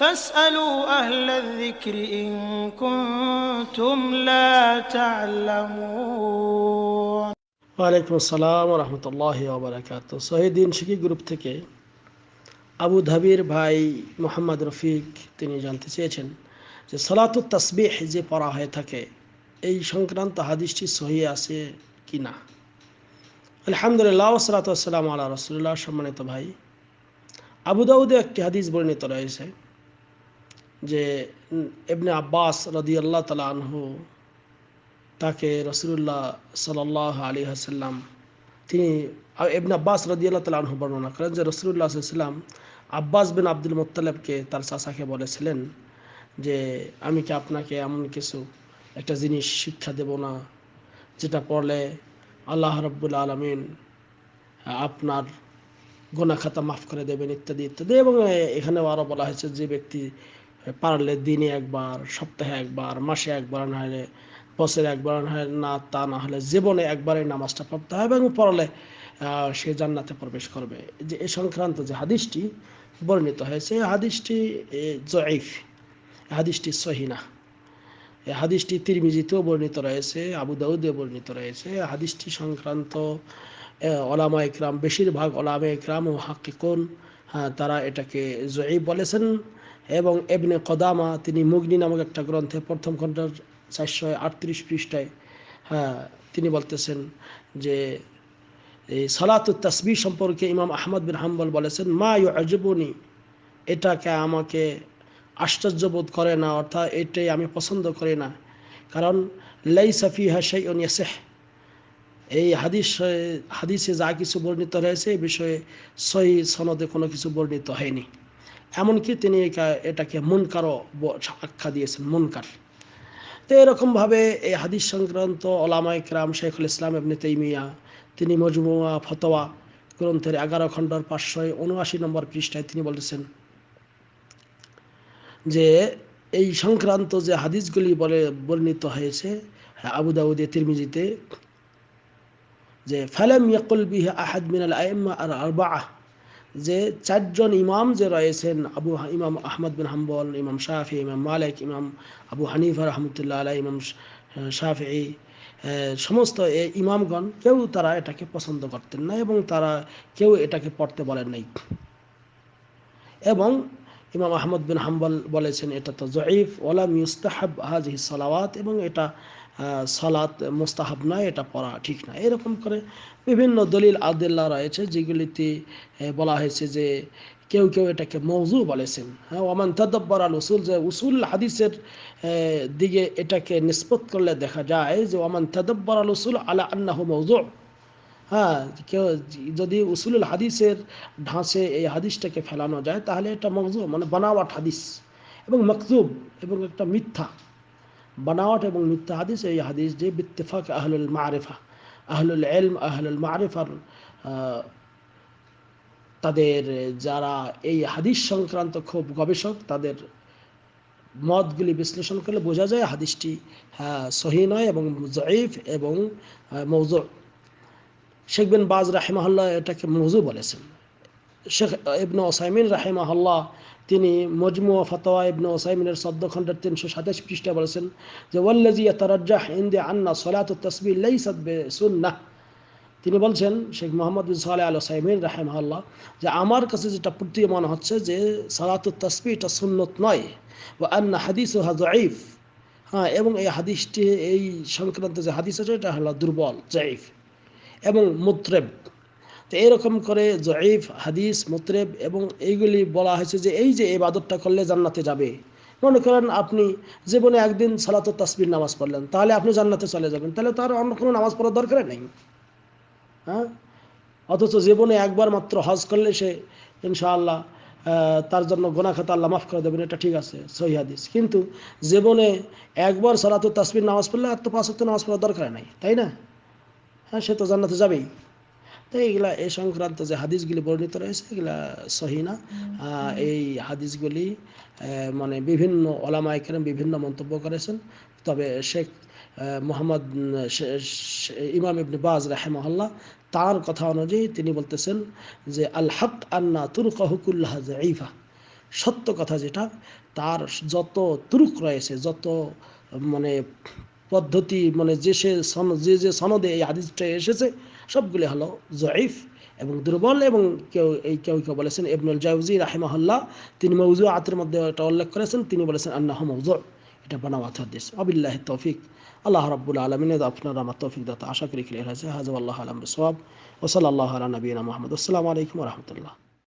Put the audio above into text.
فاسألوا أهل الذكر إن كنتم لا تعلمون ওয়ালাইকুম আসসালাম রহমতুল্লাহ ওবরাকাত শহীদিন শিখি গ্রুপ থেকে আবু ধাবির ভাই মোহাম্মদ রফিক তিনি জানতে চেয়েছেন যে সলাতুত তাসবিহ যে পড়া হয়ে থাকে এই সংক্রান্ত হাদিসটি সহি আছে কি না আলহামদুলিল্লাহ সালাতাম আল্লাহ রসুল্লাহ সম্মানিত ভাই আবু দাউদে একটি হাদিস বর্ণিত রয়েছে যে এবনে আব্বাস রদি আল্লাহ তালা আনহু, তাকে রসুল্লাহ সাল্লাহ আলী হাসাল্লাম তিনি এবনে আব্বাস রদি আল্লাহ তালা আনহু বর্ণনা করেন যে রসুল্লাহ সাল্লাম আব্বাস বিন আব্দুল মোত্তালেবকে তার চাচাকে বলেছিলেন যে, আমি কি আপনাকে এমন কিছু, একটা জিনিস শিক্ষা দেব না, যেটা পড়লে আল্লাহ রব্বুল আলমিন, আপনার গোনা খাতা মাফ করে দেবেন? ইত্যাদি ইত্যাদি, এবং এখানেও আরও বলা হয়েছে যে ব্যক্তি পারলে দিনে একবার, সপ্তাহে একবার, মাসে একবার না হলে বছরে একবার না হলে না, তা না হলে জীবনে একবারে নামাজটা পড়তে হবে এবং পড়লে সে জান্নাতে প্রবেশ করবে। যে এ সংক্রান্ত যে হাদিসটি বর্ণিত হয়েছে, এই হাদিসটি জয়ীফ হাদিসটি সহিনা এই হাদিসটি তিরমিজিতেও বর্ণিত রয়েছে, আবু দাউদে বর্ণিত রয়েছে। হাদিসটি সংক্রান্ত ওলামা ইকরাম বেশিরভাগ ওলামা ইকরাম ও হাকিকুন হ্যাঁ তারা এটাকে জয়ী বলেছেন। এবং এবনে কদামা, তিনি মুগ্নি নামক একটা গ্রন্থে প্রথম খণ্ডের চারশো আটত্রিশ পৃষ্ঠায় হ্যাঁ তিনি বলতেছেন যে, এই সালাতুত তাসবি সম্পর্কে ইমাম আহমদ বিন হাম্বল বলেছেন, মা ইউ আজবনি এটাকে আমাকে আশ্চর্যবোধ করে না, অর্থাৎ এটাই আমি পছন্দ করি না। কারণ লাই সাফিহা সেই ইয়াসেহ। এই হাদিস, হাদিসে যা কিছু বর্ণিত রয়েছে এই বিষয়ে সহি সনদে কোনো কিছু বর্ণিত হয়নি। এমনকি তিনি এটাকে মুনকারও আখ্যা দিয়েছেন, মুনকার। তো এরকমভাবে এই হাদিস সংক্রান্ত ওলামা ইকরাম শেখুল ইসলাম এমনি তৈমিয়া তিনি মজমুয়া, ফতোয়া, গ্রন্থের এগারো খণ্ডর পাঁচশো উনআশি নম্বর পৃষ্ঠায় তিনি বলেছেন যে, এই সংক্রান্ত যে হাদিসগুলি বলে বর্ণিত হয়েছে, আবু দাউদে, তিরমিজিতে, যে, ফালাম ইয়াকুল বিহি আহাদ মিনাল আইম্মা আর আরবাহ যে চারজন ইমাম যে রয়েছেন, আবু ইমাম আহমদ বিন হাম্বল, ইমাম শাহি ইমাম মালিক, ইমাম আবু হানিফা রহমতুল্লাহ আলাই ইমাম শাহি সমস্ত এই ইমামগণ, কেউ তারা এটাকে পছন্দ করতেন না এবং তারা কেউ এটাকে পড়তে বলেন নাই। এবং ইমাম আহমদ বিন হাম্বল বলেছেন, এটা তো জয়ীফ ওলাম ইউস্তাহাব হাজি সালাওয়াত এবং এটা সালাত মোস্তাহাব নয়, এটা পড়া ঠিক না। এরকম করে বিভিন্ন দলিল, আদিল্লা রয়েছে যেগুলিতে বলা হয়েছে যে কেউ কেউ এটাকে মৌজু বলেছেন। হ্যাঁ ওমান তদব্বর আল উসুল যে উসুল হাদিসের দিকে এটাকে নিষ্পত করলে দেখা যায় যে ওমান তদব্বর আল উসুল আলা আন্নাহ মৌজু হ্যাঁ কেউ যদি উসুলুল হাদিসের ঢাঁচে এই হাদিসটাকে ফেলানো যায়, তাহলে এটা মৌজু মানে বানাওয়াট হাদিস এবং মকজুব এবং একটা মিথ্যা। বানাওয়াট এবং মিথ্যা হাদিস এই হাদিস যে বিত্তেফাক আহলুল মারেফা আহলুল এলম আহলুল মারেফার তাদের যারা এই হাদিস সংক্রান্ত খুব গবেষক তাদের মতগুলি বিশ্লেষণ করলে বোঝা যায় হাদিসটি সহি নয় এবং জয়ীফ এবং মৌজু শেখবেন বাজ রাহেমাহল্লা এটাকে মৌজু বলেছেন। শেখ ইবনে ওসাইমিন রাহেমাহল্লা তিনি মজমু ফতোয়া ইবনে ওসাইমিনের সদ্যখণ্ডের তিনশো সাতাশ পৃষ্ঠা বলেছেন যে ওয়াল্লাজি তারাজ্জাহ ইন্দে আন্না সলাত তসবি লাইসাত বে সুন্নাহ তিনি বলছেন, শেখ মোহাম্মদ বিন সালে আল সাইমিন রাহেমাল্লাহ যে, আমার কাছে যেটা প্রতীয়মান হচ্ছে যে, সালাত তসবি এটা সুন্নত নয় ও আন্না হাদিস হা জয়ীফ হ্যাঁ এবং এই হাদিসটি, এই সংক্রান্ত যে হাদিস আছে, এটা হলো দুর্বল জয়ীফ এবং মুত্রেব। তো এরকম করে জয়ীফ, হাদিস, মুতরেব এবং এইগুলি বলা হয়েছে যে এই যে এবাদতটা করলে জান্নাতে যাবে। মনে করেন আপনি জীবনে একদিন সালাত তাসবির নামাজ পড়লেন, তাহলে আপনি জান্নাতে চলে যাবেন। তাহলে তার অন্য কোনো নামাজ পড়ার দরকার নেই। হ্যাঁ? অথচ জীবনে একবার মাত্র হজ করলে সে ইনশাআল্লাহ তার জন্য গোনা খাতা আল্লাহ মাফ করে দেবেন, এটা ঠিক আছে, সহি হাদিস। কিন্তু জীবনে একবার সালাত তাসবির নামাজ পড়লে আর তো পাঁচ নামাজ পড়ার দরকার নাই, তাই না? হ্যাঁ সে তো জান্নাতে যাবেই। তো এইগুলা এই সংক্রান্ত যে হাদিসগুলি বর্ণিত রয়েছে এগুলা সহিনা এই হাদিসগুলি মানে বিভিন্ন ওলামা ইকরাম বিভিন্ন মন্তব্য করেছেন। তবে শেখ মোহাম্মদ ইমাম ইবনে বাজ রাহেমহল্লা তার কথা অনুযায়ী তিনি বলতেছেন যে আল হক আন্না তুরকাহুকুল্লাহ জাইফা সত্য কথা যেটা তার যত তুরুক রয়েছে যত মানে পদ্ধতি মানে যে সে যে যে সনদে এই হাদিসটা এসেছে, সবগুলি হলো জয়ীফ এবং দুর্বল এবং কেউ, এই কেউ কেউ বলেছেন ইবনুল জাউজি রাহিমাহুল্লাহ, তিনি মৌজু আতের মধ্যে এটা উল্লেখ করেছেন, তিনি বলেছেন আন্নাহ মৌজু। এটা বানাওয়াত হাদিস। আবিল্লাহ তৌফিক। আল্লাহ রব্বুল আলমিন আপনার আমার তৌফিক দাতা। আশা করি ক্লিয়ার হয়েছে। হাজু আল্লাহ আলম সোয়াব ওসল আল্লাহ আলা মোহাম্মদ। আসসালামু আলাইকুম রহমতুল্লাহ।